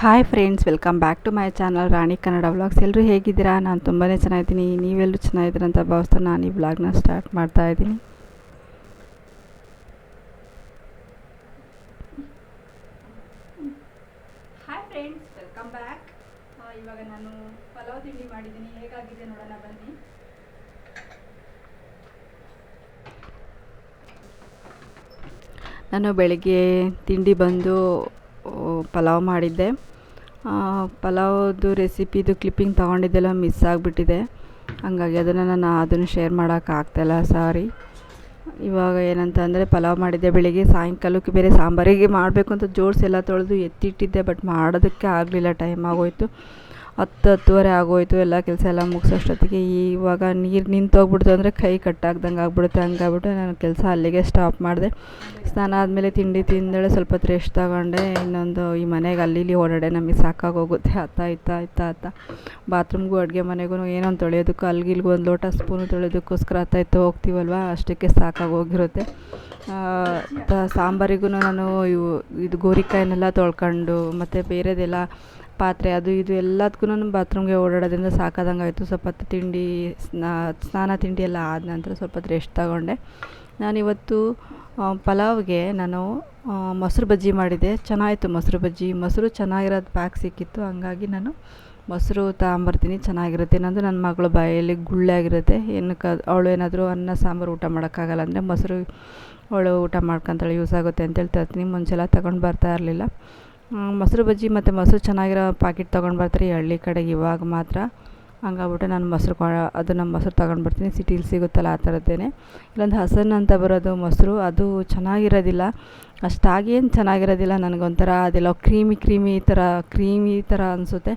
Hi friends welcome back to my channel Rani Kannada vlogs ಎಲ್ಲರೂ ಹೇಗಿದ್ದೀರಾ? ನಾನು ತುಂಬಾ ಚೆನ್ನಾಗಿದ್ದೀನಿ. ನೀವೆಲ್ಲರೂ ಚೆನ್ನಾಗಿದ್ದೀರ ಅಂತ ಭಾವಿಸ್ತಾ ನಾನು ಈ ವ್ಲಾಗ್ನ ಸ್ಟಾರ್ಟ್ ಮಾಡ್ತಾ ಇದ್ದೀನಿ. ಹಾಯ್ ಫ್ರೆಂಡ್ಸ್ ವೆಲ್ಕಮ್ ಬ್ಯಾಕ್ ಇವಾಗ ನಾನು ಪಲಾವ್ ತಿಂಡಿ ಮಾಡಿದ್ದೀನಿ. ಹೇಗಾಗಿದೆ ನೋಡೋಣ ಬನ್ನಿ. ನಾನು ಬೆಳಗ್ಗೆ ತಿಂಡಿ ಬಂದು ಪಲಾವ್ ಮಾಡಿದ್ದೆ. ಪಲಾವ್ದು ರೆಸಿಪಿದು ಕ್ಲಿಪ್ಪಿಂಗ್ ತೊಗೊಂಡಿದ್ದೆಲ್ಲ ಮಿಸ್ ಆಗಿಬಿಟ್ಟಿದೆ. ಹಂಗಾಗಿ ಅದನ್ನು ನಾನು ಅದನ್ನು ಶೇರ್ ಮಾಡೋಕ್ಕಾಗ್ತಾಯಿಲ್ಲ ಸಾರಿ ಇವಾಗ ಏನಂತ ಅಂದರೆ ಪಲಾವ್ ಮಾಡಿದ್ದೆ ಬೆಳಿಗ್ಗೆ, ಸಾಯಂಕಾಲಕ್ಕೆ ಬೇರೆ ಸಾಂಬಾರಿಗೆ ಮಾಡಬೇಕು ಅಂತ ಜೋಡಿಸಿ ಎಲ್ಲ ತೊಳೆದು ಎತ್ತಿಟ್ಟಿದ್ದೆ ಬಟ್ ಮಾಡೋದಕ್ಕೆ ಆಗಲಿಲ್ಲ ಟೈಮ್ ಆಗೋಯ್ತು. ಹತ್ತು ಹತ್ತುವರೆ ಆಗೋಯ್ತು, ಎಲ್ಲ ಕೆಲಸ ಎಲ್ಲ ಮುಗಿಸೋಷ್ಟೊತ್ತಿಗೆ ಇವಾಗ ನೀರು ನಿಂತೋಗ್ಬಿಡ್ತು ಅಂದರೆ ಕೈ ಕಟ್ಟಾಗ್ದಂಗೆ ಆಗ್ಬಿಡುತ್ತೆ, ಹಂಗಾಗ್ಬಿಟ್ಟು ನಾನು ಕೆಲಸ ಅಲ್ಲಿಗೆ ಸ್ಟಾಪ್ ಮಾಡಿದೆ. ಸ್ನಾನ ಆದಮೇಲೆ ತಿಂಡಿ ತಿಂದಳೆ ಸ್ವಲ್ಪ ಹೊತ್ತು ರೆಸ್ಟ್ ತಗೊಂಡೆ. ಇನ್ನೊಂದು ಈ ಮನೆಗೆ ಅಲ್ಲಿ ಇಲ್ಲಿ ಓಡಾಡೆ ನಮಗೆ ಸಾಕಾಗೋಗುತ್ತೆ ಅತ್ತ ಇತ್ತ ಇತ್ತ ಅತ್ತ ಬಾತ್ರೂಮ್ಗೂ ಅಡುಗೆ ಮನೆಗೂ ಏನೋ ಒಂದು ತೊಳೆಯೋದಕ್ಕೂ ಅಲ್ಲಿಗಿಲ್ಗೂ ಒಂದು ಲೋಟ ಸ್ಪೂನು ತೊಳೆಯೋದಕ್ಕೋಸ್ಕರ ಅತ್ತ ಇತ್ತು ಹೋಗ್ತೀವಲ್ವ? ಅಷ್ಟಕ್ಕೆ ಸಾಕಾಗೋಗಿರುತ್ತೆ ಸಾಂಬಾರಿಗೂ ನಾನು ಇವು, ಇದು ಗೋರಿಕಾಯನ್ನೆಲ್ಲ ತೊಳ್ಕೊಂಡು ಮತ್ತು ಬೇರೆದೆಲ್ಲ ಪಾತ್ರೆ, ಅದು ಇದು ಎಲ್ಲದಕ್ಕೂ ನಾನು ಬಾತ್ರೂಮ್ಗೆ ಓಡಾಡೋದ್ರಿಂದ ಸಾಕಾದಂಗೆ ಆಯಿತು ಸ್ವಲ್ಪ ತಿಂಡಿ, ಸ್ನಾ, ಸ್ನಾನ ತಿಂಡಿ ಎಲ್ಲ ಆದ ನಂತರ ಸ್ವಲ್ಪ ರೆಸ್ಟ್ ತಗೊಂಡೆ. ನಾನಿವತ್ತು ಪಲಾವ್ಗೆ ನಾನು ಮೊಸರು ಬಜ್ಜಿ ಮಾಡಿದ್ದೆ ಚೆನ್ನಾಗಿತ್ತು ಮೊಸರು ಬಜ್ಜಿ. ಮೊಸರು ಚೆನ್ನಾಗಿರೋದು ಪ್ಯಾಕ್ ಸಿಕ್ಕಿತ್ತು. ಹಂಗಾಗಿ ನಾನು ಮೊಸರು ತಗೊಂಬರ್ತೀನಿ ಚೆನ್ನಾಗಿರುತ್ತೆ. ಏನಂದ್ರೆ ನನ್ನ ಮಗಳು ಬಾಯಲ್ಲಿ ಗುಳ್ಳೆ ಆಗಿರುತ್ತೆ. ಏನಕ್ಕೆ, ಅವಳು ಏನಾದರೂ ಅನ್ನ, ಸಾಂಬಾರು ಊಟ ಮಾಡೋಕ್ಕಾಗಲ್ಲ ಅಂದರೆ ಮೊಸರು, ಅವಳು ಊಟ ಮಾಡ್ಕೊತಾಳೆ ಯೂಸ್ ಆಗುತ್ತೆ ಅಂತೇಳಿ ತರ್ತೀನಿ. ಮುಂಚೆಲ್ಲ ತಗೊಂಡು ಬರ್ತಾ ಇರಲಿಲ್ಲ. ಮೊಸರು ಬಜ್ಜಿ ಮತ್ತು ಮೊಸರು ಚೆನ್ನಾಗಿರೋ ಪಾಕಿಟ್ ತೊಗೊಂಡು ಬರ್ತಾರೆ, ಹಳ್ಳಿ ಕಡೆಗೆ ಇವಾಗ ಮಾತ್ರ. ಹಂಗಾಗ್ಬಿಟ್ಟು ನಾನು ಮೊಸರು ಕೊ ನಮ್ಮ ಮೊಸರು ತಗೊಂಡು ಬರ್ತೀನಿ. ಸಿಟೀಲಿ ಸಿಗುತ್ತಲ್ಲ ಆ ಥರದ್ದೇನೆ. ಇಲ್ಲೊಂದು ಹಸನ್ ಅಂತ ಬರೋದು ಮೊಸರು, ಅದು ಚೆನ್ನಾಗಿರೋದಿಲ್ಲ. ಅಷ್ಟಾಗೇನು ಚೆನ್ನಾಗಿರೋದಿಲ್ಲ, ನನಗೊಂಥರ ಅದೆಲ್ಲ ಕ್ರೀಮಿ ಕ್ರೀಮಿ ಈ ಥರ, ಕ್ರೀಮಿ ಥರ ಅನಿಸುತ್ತೆ.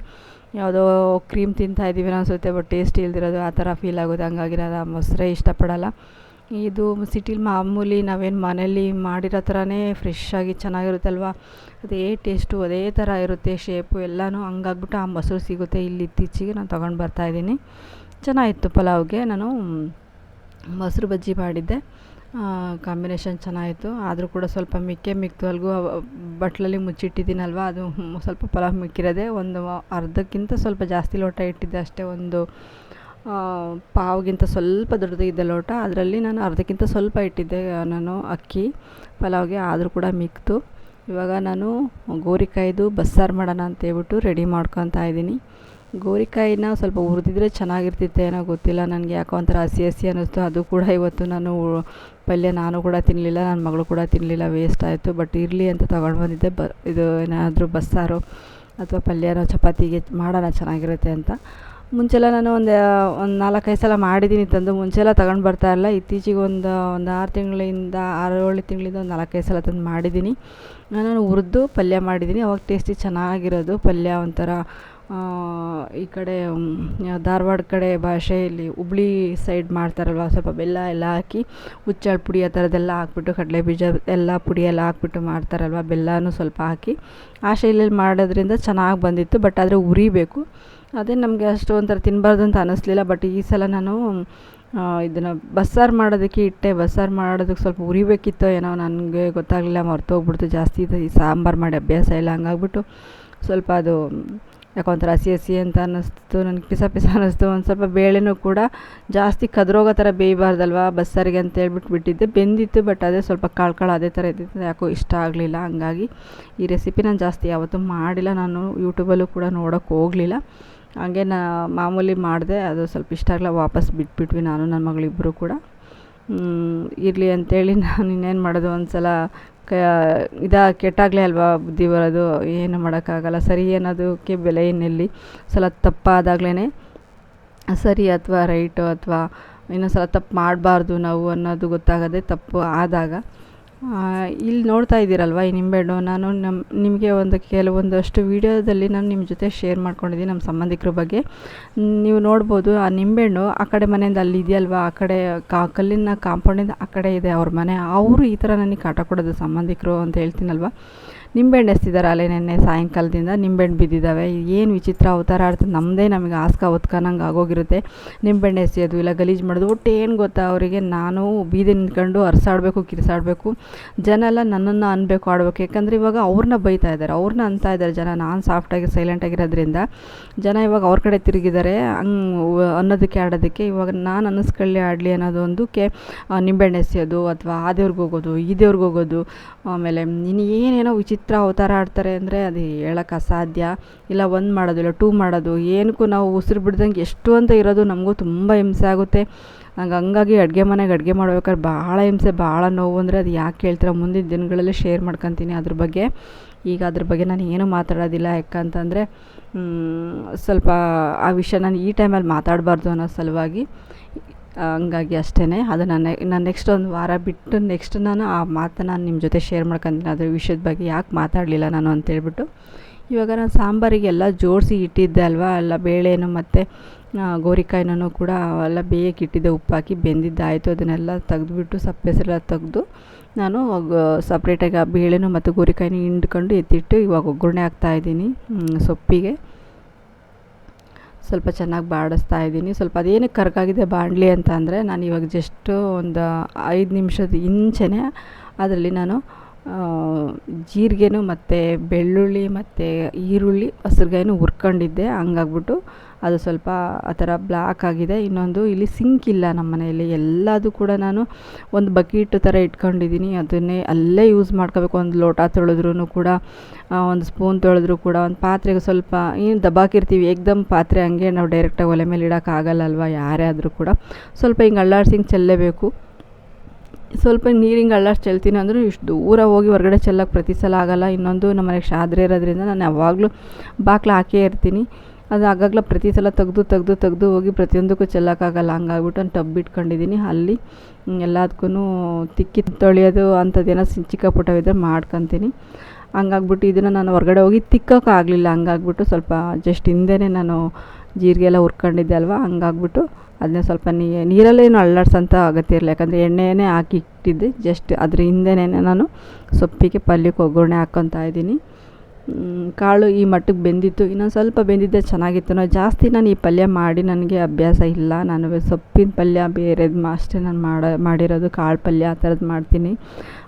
ಯಾವುದೋ ಕ್ರೀಮ್ ತಿಂತಾಯಿದ್ದೀವಿ ಅನಿಸುತ್ತೆ ಬಟ್ ಟೇಸ್ಟ್ ಇಲ್ದಿರೋದು ಆ ಥರ ಫೀಲ್ ಆಗುತ್ತೆ ಹಂಗಾಗಿ ನಾನು ಆ ಮೊಸರೇ ಇಷ್ಟಪಡಲ್ಲ. ಇದು ಸಿಟಿಲಿ ಮಾಮೂಲಿ ನಾವೇನು ಮನೇಲಿ ಮಾಡಿರೋ ಥರನೇ ಫ್ರೆಶ್ಶಾಗಿ ಚೆನ್ನಾಗಿರುತ್ತಲ್ವ? ಅದೇ ಟೇಸ್ಟು ಅದೇ ಥರ ಇರುತ್ತೆ ಶೇಪು ಎಲ್ಲನೂ. ಹಂಗಾಗ್ಬಿಟ್ಟು ಆ ಮೊಸರು ಸಿಗುತ್ತೆ ಇಲ್ಲಿ ಇತ್ತೀಚೆಗೆ ನಾನು ತೊಗೊಂಡು ಬರ್ತಾಯಿದ್ದೀನಿ ಚೆನ್ನಾಗಿತ್ತು ಪಲಾವ್ಗೆ. ನಾನು ಮೊಸರು ಬಜ್ಜಿ ಮಾಡಿದ್ದೆ. ಕಾಂಬಿನೇಷನ್ ಚೆನ್ನಾಗಿತ್ತು. ಆದರೂ ಕೂಡ ಸ್ವಲ್ಪ ಮಿಕ್ಕೆ ಮಿಕ್ತು ಅಲ್ಗೂ ಬಟ್ಲಲ್ಲಿ ಮುಚ್ಚಿಟ್ಟಿದ್ದೀನಲ್ವ? ಅದು ಸ್ವಲ್ಪ ಪಲಾವ್ ಮಿಕ್ಕಿರೋದೆ. ಒಂದು ಅರ್ಧಕ್ಕಿಂತ ಸ್ವಲ್ಪ ಜಾಸ್ತಿ ಲೋಟ ಇಟ್ಟಿದ್ದೆ ಅಷ್ಟೇ. ಒಂದು ಪಾವ್ಗಿಂತ ಸ್ವಲ್ಪ ದೊಡ್ಡದಿದ್ದ ಲೋಟ. ಅದರಲ್ಲಿ ನಾನು ಅರ್ಧಕ್ಕಿಂತ ಸ್ವಲ್ಪ ಇಟ್ಟಿದ್ದೆ ನಾನು ಅಕ್ಕಿ. ಪಲಾವ್ಗೆ ಆದರೂ ಕೂಡ ಮಿಕ್ತು. ಇವಾಗ ನಾನು ಗೋರಿಕಾಯ್ದು ಬಸ್ಸಾರು ಮಾಡೋಣ ಅಂತೇಳ್ಬಿಟ್ಟು ರೆಡಿ ಮಾಡ್ಕೊತಾ ಇದ್ದೀನಿ. ಗೋರಿಕಾಯಿನ ಸ್ವಲ್ಪ ಹುರಿದಿದ್ರೆ ಚೆನ್ನಾಗಿರ್ತಿತ್ತು ಏನೋ ಗೊತ್ತಿಲ್ಲ. ನನಗೆ ಯಾಕೋ ಒಂಥರ ಹಸಿ ಹಸಿ ಅನ್ನಿಸ್ತು. ಅದು ಕೂಡ ಇವತ್ತು ನಾನು ಪಲ್ಯ ನಾನು ಕೂಡ ತಿನ್ನಲಿಲ್ಲ ನನ್ನ ಮಗಳು ಕೂಡ ತಿನ್ನಲಿಲ್ಲ ವೇಸ್ಟ್ ಆಯಿತು. ಬಟ್ ಇರಲಿ ಅಂತ ತೊಗೊಂಡು ಬಂದಿದ್ದೆ. ಬ, ಇದು ಏನಾದರೂ ಬಸ್ಸಾರು ಅಥವಾ ಪಲ್ಯನೋ ಚಪಾತಿಗೆ ಮಾಡೋಣ ಚೆನ್ನಾಗಿರುತ್ತೆ ಅಂತ. ಮುಂಚೆಲ್ಲ ನಾನು ಒಂದು ಒಂದು ನಾಲ್ಕೈದು ಸಲ ಮಾಡಿದ್ದೀನಿ ತಂದು. ಮುಂಚೆಲ್ಲ ತಗೊಂಡು ಬರ್ತಾ ಇಲ್ಲ ಇತ್ತೀಚೆಗೆ ಒಂದು ಒಂದು ಆರು ತಿಂಗಳಿಂದ ಆರು ಏಳು ತಿಂಗಳಿಂದ ಒಂದು ನಾಲ್ಕೈದು ಸಲ ತಂದು ಮಾಡಿದ್ದೀನಿ. ನಾನು ಹುರಿದು ಪಲ್ಯ ಮಾಡಿದ್ದೀನಿ. ಅವಾಗ ಟೇಸ್ಟಿ ಚೆನ್ನಾಗಿರೋದು. ಪಲ್ಯ ಒಂಥರ ಈ ಕಡೆ ಧಾರವಾಡ ಕಡೆ ಭಾಷೆಯಲ್ಲಿ ಹುಬ್ಳಿ ಸೈಡ್ ಮಾಡ್ತಾರಲ್ವ, ಸ್ವಲ್ಪ ಬೆಲ್ಲ ಎಲ್ಲ ಹಾಕಿ, ಹುಚ್ಚಳ ಪುಡಿ ಆ ಥರದ್ದೆಲ್ಲ ಹಾಕ್ಬಿಟ್ಟು, ಕಡಲೆ ಬೀಜ ಎಲ್ಲ ಪುಡಿ ಎಲ್ಲ ಹಾಕ್ಬಿಟ್ಟು ಮಾಡ್ತಾರಲ್ವ, ಬೆಲ್ಲನೂ ಸ್ವಲ್ಪ ಹಾಕಿ. ಆ ಶೈಲಿಯಲ್ಲಿ ಮಾಡೋದ್ರಿಂದ ಚೆನ್ನಾಗಿ ಬಂದಿತ್ತು. ಬಟ್ ಆದರೆ ಉರಿಬೇಕು. ಅದೇ ನಮಗೆ ಅಷ್ಟು ಒಂಥರ ತಿನ್ನಬಾರ್ದು ಅಂತ ಅನ್ನಿಸ್ಲಿಲ್ಲ ಬಟ್ ಈ ಸಲ ನಾನು ಇದನ್ನು ಬಸ್ಸಾರು ಮಾಡೋದಕ್ಕೆ ಇಟ್ಟೆ. ಬಸ್ಸಾರು ಮಾಡೋದಕ್ಕೆ ಸ್ವಲ್ಪ ಉರಿಬೇಕಿತ್ತು. ಏನೋ ನನಗೆ ಗೊತ್ತಾಗಲಿಲ್ಲ, ಮರ್ತೋಗ್ಬಿಡ್ತು. ಜಾಸ್ತಿ ಇದು ಈ ಸಾಂಬಾರು ಮಾಡಿ ಅಭ್ಯಾಸ ಇಲ್ಲ, ಹಂಗಾಗ್ಬಿಟ್ಟು ಸ್ವಲ್ಪ ಅದು, ಯಾಕೋ ಒಂಥರ ಹಸಿ ಹಸಿ ಅಂತ ಅನ್ನಿಸ್ತು ನನಗೆ ಪಿಸ ಪಿಸ ಅನ್ನಿಸ್ತು ಒಂದು ಸ್ವಲ್ಪ ಬೇಳೆನೂ ಕೂಡ ಜಾಸ್ತಿ ಕದ್ರೋಗೋ ಥರ ಬೇಯಬಾರ್ದಲ್ವ ಬಸ್ಸಾರಿಗೆ ಅಂತ ಹೇಳ್ಬಿಟ್ಟು ಬಿಟ್ಟಿದ್ದೆ. ಬೆಂದಿತ್ತು ಬಟ್ ಅದೇ ಸ್ವಲ್ಪ ಕಾಳು ಕಾಳು ಅದೇ ಥರ ಇದ್ದಿತ್ತು. ಯಾಕೋ ಇಷ್ಟ ಆಗಲಿಲ್ಲ, ಹಂಗಾಗಿ ಈ ರೆಸಿಪಿ ನಾನು ಜಾಸ್ತಿ ಯಾವತ್ತೂ ಮಾಡಿಲ್ಲ. ನಾನು ಯೂಟ್ಯೂಬಲ್ಲೂ ಕೂಡ ನೋಡೋಕ್ಕೆ ಹೋಗಲಿಲ್ಲ. ಹಾಗೆ ನಾ ಮಾಮೂಲಿ ಮಾಡಿದೆ, ಅದು ಸ್ವಲ್ಪ ಇಷ್ಟ ಆಗಲ್ಲ ವಾಪಸ್ ಬಿಟ್ಬಿಟ್ವಿ ನಾನು ನನ್ನ ಮಗಳಿಬ್ಬರು ಕೂಡ. ಇರಲಿ ಅಂತೇಳಿ ನಾನು ಇನ್ನೇನು ಮಾಡೋದು ಒಂದು ಸಲ ಕ, ಇದಾ ಕೆಟ್ಟಾಗಲೇ ಅಲ್ವಾ ಬುದ್ಧಿ ಬರೋದು, ಏನು ಮಾಡೋಕ್ಕಾಗಲ್ಲ. ಸರಿ ಅನ್ನೋದಕ್ಕೆ ಬೆಲೆ ಇನ್ನೆಲ್ಲಿ ಸಲ ತಪ್ಪಾದಾಗ್ಲೇ ಸರಿ ಅಥವಾ ರೈಟು ಅಥವಾ ಇನ್ನೊಂದು ಸಲ ತಪ್ಪು ಮಾಡಬಾರ್ದು ನಾವು ಅನ್ನೋದು ಗೊತ್ತಾಗದೆ ತಪ್ಪು ಆದಾಗ. ಇಲ್ಲಿ ನೋಡ್ತಾ ಇದ್ದೀರಲ್ವ ಈ ನಿಂಬೆಹಣ್ಣು? ನಾನು ನಮ್ಮ ನಿಮಗೆ ಒಂದು ಕೆಲವೊಂದಷ್ಟು ವೀಡಿಯೋದಲ್ಲಿ ನಾನು ನಿಮ್ಮ ಜೊತೆ ಶೇರ್ ಮಾಡ್ಕೊಂಡಿದ್ದೀನಿ ನಮ್ಮ ಸಂಬಂಧಿಕರ ಬಗ್ಗೆ. ನೀವು ನೋಡ್ಬೋದು, ಆ ನಿಂಬೆಹಣ್ಣು ಆ ಕಡೆ ಮನೆಯಿಂದ ಅಲ್ಲಿ ಇದೆಯಲ್ವ? ಆ ಕಡೆ ಕಾ, ಕಲ್ಲಿನ ಕಾಂಪೌಂಡಿಂದ ಆ ಕಡೆ ಇದೆ ಅವ್ರ ಮನೆ. ಅವರು ಈ ಥರ ನನಗೆ ಕಾಟ ಕೊಡೋದು ಸಂಬಂಧಿಕರು ಅಂತ ಹೇಳ್ತೀನಲ್ವ? ನಿಂಬೆಹಣ್ಣು ಎಸ್ತಿದ್ದಾರೆ ಅಲೆ ನೆನ್ನೆ ಸಾಯಂಕಾಲದಿಂದ, ನಿಂಬೆಹಣ್ಣು ಬಿದ್ದಿದ್ದಾವೆ ಏನು ವಿಚಿತ್ರ ಅವತಾರ ಆಡ್ತದೆ ನಮ್ಮದೇ ನಮಗೆ ಆಸ್ಕ ಒತ್ಕೊಂಡಂಗೆ ಆಗೋಗಿರುತ್ತೆ. ನಿಂಬೆಹಣ್ಣು ಎಸೆಯೋದು, ಇಲ್ಲ ಗಲೀಜು ಮಾಡೋದು. ಒಟ್ಟು ಏನು ಗೊತ್ತಾ ಅವರಿಗೆ, ನಾನು ಬೀದಿ ನಿಂತ್ಕೊಂಡು ಅರ್ಸಾಡಬೇಕು, ಕಿರ್ಸಾಡಬೇಕು. ಜನ ಎಲ್ಲ ನನ್ನನ್ನು ಅನ್ಬೇಕು ಆಡಬೇಕು. ಯಾಕಂದರೆ ಇವಾಗ ಅವ್ರನ್ನ ಬೈತಾ ಇದ್ದಾರೆ. ಅವ್ರನ್ನ ಅಂತ ಇದ್ದಾರೆ ಜನ. ನಾನು ಸಾಫ್ಟಾಗಿ ಸೈಲೆಂಟಾಗಿರೋದ್ರಿಂದ ಜನ ಇವಾಗ ಅವ್ರ ಕಡೆ ತಿರುಗಿದ್ದಾರೆ ಹಂಗೆ ಅನ್ನೋದಕ್ಕೆ ಆಡೋದಕ್ಕೆ ಇವಾಗ ನಾನು ಅನ್ನಿಸ್ಕೊಳ್ಳಿ ಆಡಲಿ ಅನ್ನೋದೊಂದಕ್ಕೆ ನಿಂಬೆಹಣ್ಣು ಎಸೆಯೋದು ಅಥವಾ ಆ ದೇವ್ರಿಗೆ ಹೋಗೋದು, ಈ ದೇವ್ರಿಗೆ ಹೋಗೋದು. ಆಮೇಲೆ ನೀನು ಏನೇನೋ ವಿಚಿತ್ರ ಅವತಾರ ಆಡ್ತಾರೆ ಅಂದರೆ ಅದು ಹೇಳೋಕ್ಕೆ ಅಸಾಧ್ಯ. ಇಲ್ಲ, ಒಂದು ಮಾಡೋದು ಇಲ್ಲ ಟೂ ಮಾಡೋದು. ಏನಕ್ಕೂ ನಾವು ಉಸಿರು ಬಿಡ್ದಂಗೆ ಎಷ್ಟು ಅಂತ ಇರೋದು ನಮಗೂ ತುಂಬ ಹಿಂಸೆ ಆಗುತ್ತೆ. ನಂಗೆ ಹಂಗಾಗಿ ಅಡುಗೆ ಮನೆಗೆ ಅಡುಗೆ ಮಾಡ್ಬೇಕಾದ್ರೆ ಭಾಳ ಹಿಂಸೆ ಭಾಳ ನೋವು ಅಂದರೆ ಅದು ಯಾಕೆ ಹೇಳ್ತೀರ? ಮುಂದಿನ ದಿನಗಳಲ್ಲಿ ಶೇರ್ ಮಾಡ್ಕೊತೀನಿ ಅದ್ರ ಬಗ್ಗೆ. ಈಗ ಅದ್ರ ಬಗ್ಗೆ ನಾನು ಏನೂ ಮಾತಾಡೋದಿಲ್ಲ ಯಾಕಂತಂದರೆ ಸ್ವಲ್ಪ ಆ ವಿಷಯ ನಾನು ಈ ಟೈಮಲ್ಲಿ ಮಾತಾಡಬಾರ್ದು ಅನ್ನೋ ಸಲುವಾಗಿ. ಹಂಗಾಗಿ ಅಷ್ಟೇ ಅದು ನಾನು ನಾನು ನೆಕ್ಸ್ಟ್ ಒಂದು ವಾರ ಬಿಟ್ಟು ನೆಕ್ಸ್ಟ್ ನಾನು ಆ ಮಾತನ್ನು ನಿಮ್ಮ ಜೊತೆ ಶೇರ್ ಮಾಡ್ಕೊಂತೀನಿ. ಅದ್ರ ವಿಷಯದ ಬಗ್ಗೆ ಯಾಕೆ ಮಾತಾಡಲಿಲ್ಲ ನಾನು ಅಂತೇಳ್ಬಿಟ್ಟು ಇವಾಗ ನಾನು ಸಾಂಬಾರಿಗೆಲ್ಲ ಜೋಡಿಸಿ ಇಟ್ಟಿದ್ದೆ ಅಲ್ವಾ? ಎಲ್ಲ ಬೇಳೆನು ಮತ್ತು ಗೋರಿಕಾಯಿನೂ ಕೂಡ ಎಲ್ಲ ಬೇಯಕ್ಕೆ ಇಟ್ಟಿದ್ದೆ. ಉಪ್ಪಾಕಿ ಬೆಂದಿದ್ದಾಯಿತು. ಅದನ್ನೆಲ್ಲ ತೆಗೆದುಬಿಟ್ಟು ಸಪ್ಪೆಸರೆಲ್ಲ ತೆಗೆದು ನಾನು ಸಪ್ರೇಟಾಗಿ ಆ ಬೇಳೆನೂ ಮತ್ತು ಗೋರಿಕಾಯಿನೂ ಹಿಂಡ್ಕೊಂಡು ಎತ್ತಿಟ್ಟು ಇವಾಗ ಒಗ್ಗರಣೆ ಹಾಕ್ತಾಯಿದ್ದೀನಿ ಸೊಪ್ಪಿಗೆ. ಸ್ವಲ್ಪ ಚೆನ್ನಾಗಿ ಬಾಡಿಸ್ತಾ ಇದ್ದೀನಿ. ಸ್ವಲ್ಪ ಅದೇನಕ್ಕೆ ಕರ್ಕಾಗಿದೆ ಬಾಣಲಿ ಅಂತ ಅಂದರೆ ನಾನು ಇವಾಗ ಜಸ್ಟು ಒಂದು ಐದು ನಿಮಿಷದ ಇಂಚೆನೇ ಅದರಲ್ಲಿ ನಾನು ಜೀರಿಗೆನೂ ಮತ್ತು ಬೆಳ್ಳುಳ್ಳಿ ಮತ್ತು ಈರುಳ್ಳಿ ಹಸ್ರುಗಾಯಿನೂ ಹುರ್ಕೊಂಡಿದ್ದೆ. ಹಂಗಾಗ್ಬಿಟ್ಟು ಅದು ಸ್ವಲ್ಪ ಆ ಥರ ಬ್ಲ್ಯಾಕ್ ಆಗಿದೆ. ಇನ್ನೊಂದು ಇಲ್ಲಿ ಸಿಂಕ್ ಇಲ್ಲ ನಮ್ಮ ಮನೆಯಲ್ಲಿ. ಎಲ್ಲದೂ ಕೂಡ ನಾನು ಒಂದು ಬಕೀಟ್ ಥರ ಇಟ್ಕೊಂಡಿದ್ದೀನಿ. ಅದನ್ನೇ ಅಲ್ಲೇ ಯೂಸ್ ಮಾಡ್ಕೋಬೇಕು. ಒಂದು ಲೋಟ ತೊಳೆದ್ರೂ ಕೂಡ ಒಂದು ಸ್ಪೂನ್ ತೊಳೆದ್ರು ಕೂಡ, ಒಂದು ಪಾತ್ರೆಗೆ ಸ್ವಲ್ಪ ಏನು ದಬ್ಬಾಕಿರ್ತೀವಿ ಏಕ್ದಮ್ ಪಾತ್ರೆ ಹಂಗೆ ನಾವು ಡೈರೆಕ್ಟಾಗಿ ಒಲೆ ಮೇಲೆ ಇಡೋಕ್ಕಾಗಲ್ಲ ಅಲ್ವಾ? ಯಾರೇ ಆದರೂ ಕೂಡ. ಸ್ವಲ್ಪ ಹಿಂಗೆ ಅಳ್ಳಾಡ್ಸಿ ಹಿಂಗೆ ಚೆಲ್ಲಬೇಕು. ಸ್ವಲ್ಪ ನೀರಿಂಗೆ ಅಳ್ಳಾಡ್ಸಿ ಚೆಲ್ತೀನಿ ಅಂದರೂ ಇಷ್ಟು ದೂರ ಹೋಗಿ ಹೊರಗಡೆ ಚೆಲ್ಲಕ್ಕೆ ಪ್ರತಿ ಸಲ ಆಗೋಲ್ಲ. ಇನ್ನೊಂದು ನಮ್ಮ ಮನೆಗೆ ಶಾದ್ರೆ ಇರೋದ್ರಿಂದ ನಾನು ಯಾವಾಗಲೂ ಬಾಕ್ಲು ಹಾಕೇ ಇರ್ತೀನಿ. ಅದು ಆಗಾಗಲೇ ಪ್ರತಿ ಸಲ ತೆಗ್ದು ತೆಗ್ದು ತೆಗ್ದು ಹೋಗಿ ಪ್ರತಿಯೊಂದಕ್ಕೂ ಚೆಲ್ಲೋಕ್ಕಾಗಲ್ಲ ಹಂಗಾಗ್ಬಿಟ್ಟು ಒಂದು ಟಬ್ ಇಟ್ಕೊಂಡಿದ್ದೀನಿ ಅಲ್ಲಿ ಎಲ್ಲದಕ್ಕೂ ತಿಕ್ಕಿ ತೊಳೆಯೋದು ಅಂಥದ್ದೇನೋ ಚಿಕ್ಕ ಪುಟ್ಟವಿದ್ರೆ ಮಾಡ್ಕೊತೀನಿ. ಹಂಗಾಗ್ಬಿಟ್ಟು ಇದನ್ನು ನಾನು ಹೊರಗಡೆ ಹೋಗಿ ತಿಕ್ಕೋಕ್ಕಾಗಲಿಲ್ಲ. ಹಂಗಾಗ್ಬಿಟ್ಟು ಸ್ವಲ್ಪ ಜಸ್ಟ್ ಹಿಂದೆನೇ ನಾನು ಜೀರಿಗೆ ಎಲ್ಲ ಹುರ್ಕೊಂಡಿದ್ದೆ ಅಲ್ವಾ? ಹಂಗಾಗ್ಬಿಟ್ಟು ಅದನ್ನ ಸ್ವಲ್ಪ ನೀರಲ್ಲೇನು ಅಳ್ಳಾಡ್ಸೋಂಥ ಅಗತ್ಯ ಇರಲಿಲ್ಲ. ಯಾಕಂದರೆ ಎಣ್ಣೆನೇ ಹಾಕಿ ಇಟ್ಟಿದ್ದೆ. ಜಸ್ಟ್ ಅದ್ರ ಹಿಂದೆನೇ ನಾನು ಸೊಪ್ಪಿಗೆ ಪಲ್ಯಕ್ಕೆ ಒಗ್ಗರಣೆ ಹಾಕ್ಕೊತಾ ಇದ್ದೀನಿ. ಕಾಳು ಈ ಮಟ್ಟಕ್ಕೆ ಬೆಂದಿತ್ತು. ಇನ್ನೊಂದು ಸ್ವಲ್ಪ ಬೆಂದಿದ್ದೆ ಚೆನ್ನಾಗಿತ್ತು. ನಾನು ಜಾಸ್ತಿ ನಾನು ಈ ಪಲ್ಯ ಮಾಡಿ ನನಗೆ ಅಭ್ಯಾಸ ಇಲ್ಲ. ನಾನು ಸೊಪ್ಪಿನ ಪಲ್ಯ ಬೇರೆದು ಅಷ್ಟೇ ನಾನು ಮಾಡೋ, ಮಾಡಿರೋದು ಕಾಳು ಪಲ್ಯ ಆ ಥರದ್ದು ಮಾಡ್ತೀನಿ.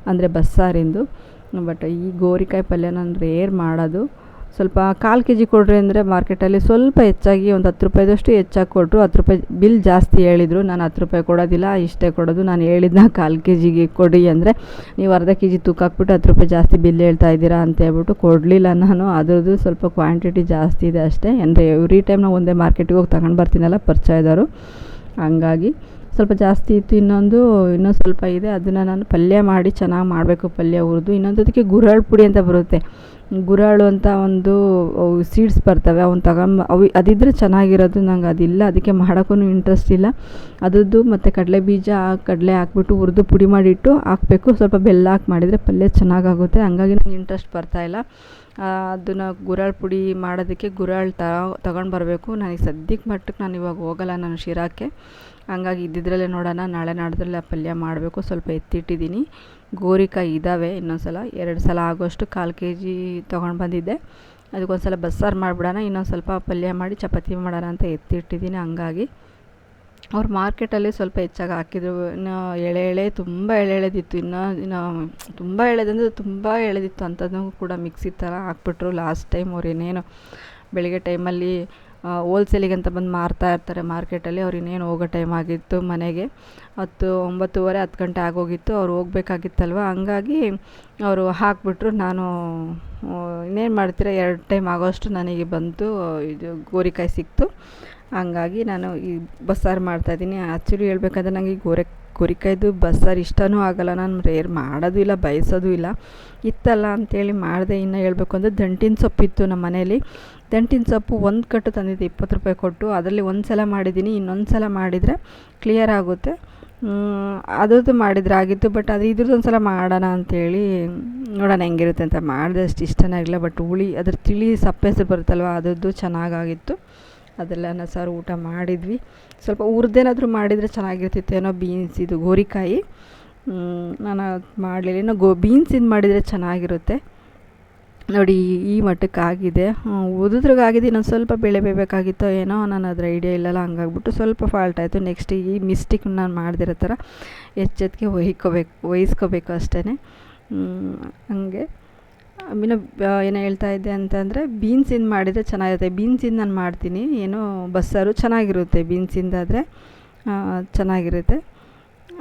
ಅಂದರೆ ಬಸ್ಸಾರಿಂದು. ಬಟ್ ಈ ಗೋರಿಕಾಯಿ ಪಲ್ಯ ನಾನು ರೇರ್ ಮಾಡೋದು. ಸ್ವಲ್ಪ ಕಾಲು ಕೆ ಜಿ ಕೊಡ್ರಿ ಅಂದರೆ ಮಾರ್ಕೆಟಲ್ಲಿ ಸ್ವಲ್ಪ ಹೆಚ್ಚಾಗಿ ಒಂದು ಹತ್ತು ರೂಪಾಯಿದಷ್ಟು ಹೆಚ್ಚಾಗಿ ಕೊಟ್ಟರು ಹತ್ತು ರೂಪಾಯಿ ಬಿಲ್ ಜಾಸ್ತಿ ಹೇಳಿದರು. ನಾನು ಹತ್ತು ರೂಪಾಯಿ ಕೊಡೋದಿಲ್ಲ, ಇಷ್ಟೇ ಕೊಡೋದು. ನಾನು ಹೇಳಿದ್ನ ಕಾಲು ಕೆ ಜಿಗೆ ಕೊಡಿ ಅಂದರೆ ನೀವು ಅರ್ಧ ಕೆ ಜಿ ತೂಕ ಹಾಕ್ಬಿಟ್ಟು ಹತ್ತು ರೂಪಾಯಿ ಜಾಸ್ತಿ ಬಿಲ್ ಹೇಳ್ತಾ ಇದ್ದೀರಾ ಅಂತ ಹೇಳ್ಬಿಟ್ಟು ಕೊಡಲಿಲ್ಲ ನಾನು. ಅದರದ್ದು ಸ್ವಲ್ಪ ಕ್ವಾಂಟಿಟಿ ಜಾಸ್ತಿ ಇದೆ ಅಷ್ಟೇ. ಅಂದರೆ ಎವ್ರಿ ಟೈಮ್ ನಾವು ಒಂದೇ ಮಾರ್ಕೆಟಿಗೆ ಹೋಗಿ ತಗೊಂಡು ಬರ್ತೀನಲ್ಲ ಪರಿಚಯದವರು. ಹಂಗಾಗಿ ಸ್ವಲ್ಪ ಜಾಸ್ತಿ ಇತ್ತು, ಇನ್ನೊಂದು ಇನ್ನೊಂದು ಸ್ವಲ್ಪ ಇದೆ, ಅದನ್ನು ನಾನು ಪಲ್ಯ ಮಾಡಿ ಚೆನ್ನಾಗಿ ಮಾಡಬೇಕು ಪಲ್ಯ ಹುರಿದು. ಇನ್ನೊಂದು ಅದಕ್ಕೆ ಗುರಾಳ್ ಪುಡಿ ಅಂತ ಬರುತ್ತೆ. ಗುರಾಳು ಅಂತ ಒಂದು ಸೀಡ್ಸ್ ಬರ್ತವೆ, ಅವ್ನು ತಗೊಂಬ, ಅವು ಅದಿದ್ದರೆ ಚೆನ್ನಾಗಿರೋದು, ನಂಗೆ ಅದಿಲ್ಲ, ಅದಕ್ಕೆ ಮಾಡೋಕ್ಕೂ ಇಂಟ್ರೆಸ್ಟ್ ಇಲ್ಲ. ಅದರದ್ದು ಮತ್ತು ಕಡಲೆ ಬೀಜ ಕಡಲೆ ಹಾಕ್ಬಿಟ್ಟು ಹುರಿದು ಪುಡಿ ಮಾಡಿಟ್ಟು ಹಾಕಬೇಕು. ಸ್ವಲ್ಪ ಬೆಲ್ಲ ಹಾಕಿ ಮಾಡಿದರೆ ಪಲ್ಯ ಚೆನ್ನಾಗಾಗುತ್ತೆ. ಹಂಗಾಗಿ ನಂಗೆ ಇಂಟ್ರೆಸ್ಟ್ ಬರ್ತಾಯಿಲ್ಲ ಅದನ್ನು ಗುರಾಳ್ ಪುಡಿ ಮಾಡೋದಕ್ಕೆ ಗುರಾಳ್ ತಗೊಂಡು ಬರಬೇಕು. ನನಗೆ ಸದ್ಯಕ್ಕೆ ಮಟ್ಟಕ್ಕೆ ನಾನು ಇವಾಗ ಹೋಗಲ್ಲ, ನಾನು ಶಿರಾಕ್ಕೆ ಹಂಗಾಗಿ ಇದ್ದಿದ್ರಲ್ಲೇ ನೋಡೋಣ, ನಾಳೆ ನಾಡ್ದ್ರಲ್ಲೇ ಆ ಪಲ್ಯ ಮಾಡಬೇಕು. ಸ್ವಲ್ಪ ಎತ್ತಿಟ್ಟಿದ್ದೀನಿ. ಗೋರಿಕಾಯಿ ಇದ್ದಾವೆ ಇನ್ನೊಂದು ಸಲ ಎರಡು ಸಲ ಆಗೋಷ್ಟು ಕಾಲು ಕೆ ಜಿ ತೊಗೊಂಡು ಬಂದಿದ್ದೆ. ಅದಕ್ಕೊಂದು ಸಲ ಬಸ್ಸಾರು ಮಾಡಿಬಿಡೋಣ, ಇನ್ನೊಂದು ಸ್ವಲ್ಪ ಪಲ್ಯ ಮಾಡಿ ಚಪಾತಿ ಮಾಡೋಣ ಅಂತ ಎತ್ತಿಟ್ಟಿದ್ದೀನಿ ಹಂಗಾಗಿ. ಅವ್ರು ಮಾರ್ಕೆಟಲ್ಲಿ ಸ್ವಲ್ಪ ಹೆಚ್ಚಾಗಿ ಹಾಕಿದ್ರು. ಇನ್ನು ಎಳೆ ಎಳೆ ತುಂಬ ಎಳೆ ಎಳೆದಿತ್ತು. ಇನ್ನು ಇನ್ನು ತುಂಬ ಎಳೆದಂದ್ರೆ ತುಂಬ ಎಳೆದಿತ್ತು. ಅಂಥದ್ದು ಕೂಡ ಮಿಕ್ಸಿ ಥರ ಹಾಕ್ಬಿಟ್ರು ಲಾಸ್ಟ್ ಟೈಮ್ ಅವ್ರು ಇನ್ನೇನು ಬೆಳಗ್ಗೆ ಟೈಮಲ್ಲಿ ಹೋಲ್ಸೇಲಿಗೆ ಅಂತ ಬಂದು ಮಾರ್ತಾ ಇರ್ತಾರೆ ಮಾರ್ಕೆಟಲ್ಲಿ ಅವ್ರು ಇನ್ನೇನು ಹೋಗೋ ಟೈಮ್ ಆಗಿತ್ತು ಮನೆಗೆ. ಹತ್ತು, ಒಂಬತ್ತುವರೆ, ಹತ್ತು ಗಂಟೆ ಆಗೋಗಿತ್ತು. ಅವ್ರು ಹೋಗ್ಬೇಕಾಗಿತ್ತಲ್ವ? ಹಂಗಾಗಿ ಅವರು ಹಾಕಿಬಿಟ್ರು. ನಾನು ಇನ್ನೇನು ಮಾಡ್ತೀರಾ? ಎರಡು ಟೈಮ್ ಆಗೋಷ್ಟು ನನಗೆ ಬಂತು. ಇದು ಗೋರಿಕಾಯಿ ಸಿಕ್ತು. ಹಂಗಾಗಿ ನಾನು ಈ ಬಸ್ಸಾರು ಮಾಡ್ತಾಯಿದ್ದೀನಿ ಆ್ಯಕ್ಚುಲಿ ಹೇಳ್ಬೇಕಂದ್ರೆ ನನಗೆ ಗೋರೆ ಗೋರಿಕಾಯ್ದು ಬಸ್ಸಾರು ಇಷ್ಟವೂ ಆಗೋಲ್ಲ, ನಾನು ರೇರ್ ಮಾಡೋದು ಇಲ್ಲ, ಬಯಸೋದು ಇಲ್ಲ. ಇತ್ತಲ್ಲ ಅಂಥೇಳಿ ಮಾಡಿದೆ, ಇನ್ನು ಹೇಳಬೇಕು ಅಂದರೆ ದಂಟಿನ ಸೊಪ್ಪಿತ್ತು ನಮ್ಮ ಮನೇಲಿ. ದಂಟಿನ ಸೊಪ್ಪು ಒಂದು ಕಟ್ಟು ತಂದಿದ್ದೆ, ಇಪ್ಪತ್ತು ರೂಪಾಯಿ ಕೊಟ್ಟು. ಅದರಲ್ಲಿ ಒಂದು ಸಲ ಮಾಡಿದ್ದೀನಿ ಇನ್ನೊಂದು ಸಲ ಮಾಡಿದರೆ ಕ್ಲಿಯರ್ ಆಗುತ್ತೆ. ಅದರದ್ದು ಮಾಡಿದರೆ ಆಗಿತ್ತು ಬಟ್ ಅದು ಇದ್ರದ್ದು ಒಂದು ಸಲ ಮಾಡೋಣ ಅಂಥೇಳಿ ನೋಡೋಣ ಹೆಂಗಿರುತ್ತೆ ಅಂತ ಮಾಡಿದೆ. ಅಷ್ಟು ಇಷ್ಟನೇ ಆಗಿಲ್ಲ ಬಟ್ ಹುಳಿ, ಅದ್ರ ತಿಳಿ ಸಪ್ಪೆಸೆ ಬರುತ್ತಲ್ವ, ಅದರದ್ದು ಚೆನ್ನಾಗಾಗಿತ್ತು. ಅದೆಲ್ಲ ಸಾರು ಊಟ ಮಾಡಿದ್ವಿ. ಸ್ವಲ್ಪ ಹುರ್ದೇನಾದರೂ ಮಾಡಿದರೆ ಚೆನ್ನಾಗಿರ್ತಿತ್ತೇನೋ ಬೀನ್ಸ್ ಇದು ಗೋರಿಕಾಯಿ. ನಾನು ಮಾಡಲಿಲ್ಲ. ಇನ್ನು ಗೋ ಬೀನ್ಸಿಂದು ಮಾಡಿದರೆ ಚೆನ್ನಾಗಿರುತ್ತೆ. ನೋಡಿ, ಈ- ಮಟ್ಟಕ್ಕೆ ಆಗಿದೆ ಉದುದ್ರಿಗಾಗಿದೆ. ಇನ್ನೊಂದು ಸ್ವಲ್ಪ ಬೆಳೆ ಬೇಯಬೇಕಾಗಿತ್ತೋ ಏನೋ ನಾನು ಅದ್ರ ಐಡಿಯಾ ಇಲ್ಲಲ್ಲ ಹಂಗಾಗ್ಬಿಟ್ಟು ಸ್ವಲ್ಪ ಫಾಲ್ಟ್ ಆಯಿತು. ನೆಕ್ಸ್ಟ್ ಈ ಮಿಸ್ಟೇಕ್ ನಾನು ಮಾಡ್ದಿರೋ ಥರ ಎಚ್ಚೆತ್ತಿಗೆ ಒಯ್ಕೋಬೇಕು ವಹಿಸ್ಕೋಬೇಕು ಅಷ್ಟೇ ಹಂಗೆ. ಇನ್ನು ಏನು ಹೇಳ್ತಾ ಇದ್ದೆ ಅಂತಂದರೆ ಬೀನ್ಸಿಂದ ಮಾಡಿದರೆ ಚೆನ್ನಾಗಿರುತ್ತೆ. ಬೀನ್ಸಿಂದ ನಾನು ಮಾಡ್ತೀನಿ. ಏನೋ ಬಸ್ಸಾರು ಚೆನ್ನಾಗಿರುತ್ತೆ ಬೀನ್ಸಿಂದಾದರೆ ಚೆನ್ನಾಗಿರುತ್ತೆ.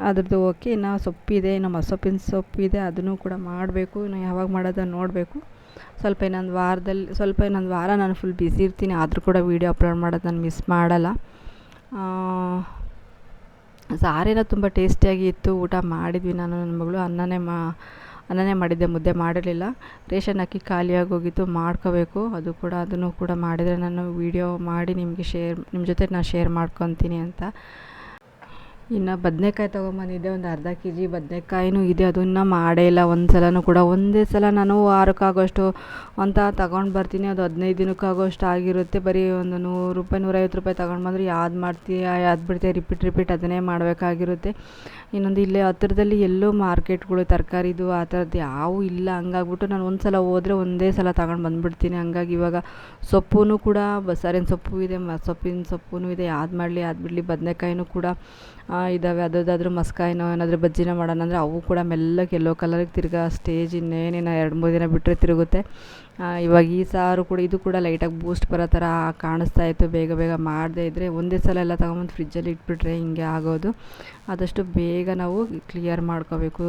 ಅದ್ರದ್ದು ಓಕೆ ಇನ್ನು ಸೊಪ್ಪಿದೆ ಇನ್ನು ಮಸೊಪ್ಪಿನ ಸೊಪ್ಪಿದೆ ಅದನ್ನು ಕೂಡ ಮಾಡಬೇಕು. ಇನ್ನು ಯಾವಾಗ ಮಾಡೋದು ನೋಡಬೇಕು. ಸ್ವಲ್ಪ ಇನ್ನೊಂದು ವಾರದಲ್ಲಿ, ಸ್ವಲ್ಪ ಇನ್ನೊಂದು ವಾರ ನಾನು ಫುಲ್ ಬ್ಯುಸಿ ಇರ್ತೀನಿ. ಆದರೂ ಕೂಡ ವೀಡಿಯೋ ಅಪ್ಲೋಡ್ ಮಾಡೋದು ನಾನು ಮಿಸ್ ಮಾಡಲ್ಲ. ಸಾರೇನೋ ತುಂಬ ಟೇಸ್ಟಿಯಾಗಿ ಇತ್ತು. ಊಟ ಮಾಡಿದ್ವಿ ನಾನು, ನನ್ನ ಮಗಳು, ಅನ್ನನೇ ಮಾ ಅನ್ನನೇ ಮಾಡಿದ್ದೆ, ಮುದ್ದೆ ಮಾಡಿರಲಿಲ್ಲ. ರೇಷನ್ ಅಕ್ಕಿ ಖಾಲಿಯಾಗಿ ಹೋಗಿತ್ತು ಮಾಡ್ಕೋಬೇಕು. ಅದು ಕೂಡ ಅದನ್ನು ಕೂಡ ಮಾಡಿದರೆ ನಾನು ವೀಡಿಯೋ ಮಾಡಿ ನಿಮಗೆ ಶೇರ್ ನಿಮ್ಮ ಜೊತೆ ನಾನು ಶೇರ್ ಮಾಡ್ಕೊತೀನಿ ಅಂತ. ಇನ್ನು ಬದನೇಕಾಯಿ ತೊಗೊಂಬಂದಿದ್ದೆ, ಒಂದು ಅರ್ಧ ಕೆ ಜಿ ಬದನೇಕಾಯಿನೂ ಇದೆ, ಅದನ್ನು ಮಾಡೇ ಇಲ್ಲ. ಒಂದು ಸಲನೂ ಕೂಡ, ಒಂದೇ ಸಲ ನಾನು ವಾರಕ್ಕಾಗೋಷ್ಟು ಅಂತ ತಗೊಂಡು ಬರ್ತೀನಿ. ಅದು ಹದಿನೈದು ದಿನಕ್ಕಾಗೋಷ್ಟು ಆಗಿರುತ್ತೆ. ಬರೀ ಒಂದು ನೂರು ರೂಪಾಯಿ, ನೂರೈವತ್ತು ರೂಪಾಯಿ ತಗೊಂಡು ಬಂದರೆ ಯಾವ್ದು ಮಾಡ್ತೀಯ, ಯಾವ್ದು ಬಿಡ್ತೀಯ, ರಿಪೀಟ್ ರಿಪೀಟ್ ಅದನ್ನೇ ಮಾಡಬೇಕಾಗಿರುತ್ತೆ. ಇನ್ನೊಂದು ಇಲ್ಲೇ ಹತ್ತಿರದಲ್ಲಿ ಎಲ್ಲೂ ಮಾರ್ಕೆಟ್ಗಳು, ತರಕಾರಿದು ಆ ಥರದ್ದು ಯಾವೂ ಇಲ್ಲ. ಹಂಗಾಗ್ಬಿಟ್ಟು ನಾನು ಒಂದು ಸಲ ಹೋದರೆ ಒಂದೇ ಸಲ ತಗೊಂಡು ಬಂದುಬಿಡ್ತೀನಿ. ಹಂಗಾಗಿ ಇವಾಗ ಸೊಪ್ಪು ಕೂಡ ಬಸ್ಸಾರಿನ ಸೊಪ್ಪು ಇದೆ, ಮ, ಸೊಪ್ಪಿನ ಸೊಪ್ಪು ಇದೆ. ಯಾವ್ದು ಮಾಡಲಿ, ಯಾವ್ದು ಬಿಡಲಿ, ಬದನೇಕಾಯಿನೂ ಕೂಡ ಇದ್ದಾವೆ ಅದರದ್ದಾದ್ರೂ ಮಸ್ಕಾಯಿನೋ, ಏನಾದರೂ ಬಜ್ಜಿನ ಮಾಡೋಣ ಅಂದರೆ ಅವು ಕೂಡ ಮೆಲ್ಲಗೆ ಎಲ್ಲೋ ಕಲರಿಗೆ ತಿರ್ಗಾ ಸ್ಟೇಜ್ ಇನ್ನೇನೇನು ಎರಡು ಮೂರು ದಿನ ಬಿಟ್ಟರೆ ತಿರುಗುತ್ತೆ. ಇವಾಗ ಈ ಸಾರು ಕೂಡ, ಇದು ಕೂಡ ಲೈಟಾಗಿ ಬೂಸ್ಟ್ ಬರೋ ಥರ ಕಾಣಿಸ್ತಾ ಇತ್ತು. ಬೇಗ ಬೇಗ ಮಾಡದೇ ಇದ್ದರೆ ಒಂದೇ ಸಲ ಎಲ್ಲ ತೊಗೊಂಬಂದು ಫ್ರಿಜ್ಜಲ್ಲಿ ಇಟ್ಬಿಟ್ರೆ ಹಿಂಗೆ ಆಗೋದು. ಆದಷ್ಟು ಬೇಗ ನಾವು ಕ್ಲಿಯರ್ ಮಾಡ್ಕೋಬೇಕು.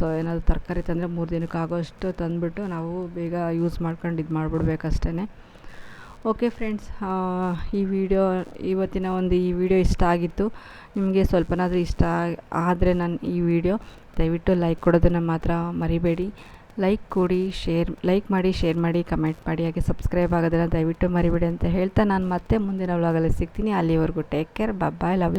ಸೊ, ಏನಾದರೂ ತರಕಾರಿ ತಂದರೆ ಮೂರು ದಿನಕ್ಕೆ ಆಗೋಷ್ಟು ತಂದುಬಿಟ್ಟು ನಾವು ಬೇಗ ಯೂಸ್ ಮಾಡ್ಕೊಂಡು ಇದು ಮಾಡಿಬಿಡ್ಬೇಕು ಅಷ್ಟೇ ಓಕೆ ಫ್ರೆಂಡ್ಸ್ ಈ ವಿಡಿಯೋ ಇವತ್ತಿನ ಒಂದು ಈ ವಿಡಿಯೋ ಇಷ್ಟ ಆಗಿತ್ತು. ನಿಮಗೆ ಸ್ವಲ್ಪನಾದರೂ ಇಷ್ಟ ಆದರೆ ನಾನು ಈ ವಿಡಿಯೋ ದಯವಿಟ್ಟು ಲೈಕ್ ಕೊಡೋದನ್ನು ಮಾತ್ರ ಮರಿಬೇಡಿ. ಲೈಕ್ ಕೊಡಿ ಶೇರ್ ಲೈಕ್ ಮಾಡಿ ಶೇರ್ ಮಾಡಿ ಕಮೆಂಟ್ ಮಾಡಿ, ಹಾಗೆ ಸಬ್ಸ್ಕ್ರೈಬ್ ಆಗೋದನ್ನು ದಯವಿಟ್ಟು ಮರಿಬೇಡಿ ಅಂತ ಹೇಳ್ತಾ ನಾನು ಮತ್ತೆ ಮುಂದಿನ ವ್ಲಾಗಲ್ಲಿ ಸಿಗ್ತೀನಿ. ಅಲ್ಲಿವರೆಗೂ ಟೇಕ್ ಕೇರ್ ಬಾಯ್ ಲವ್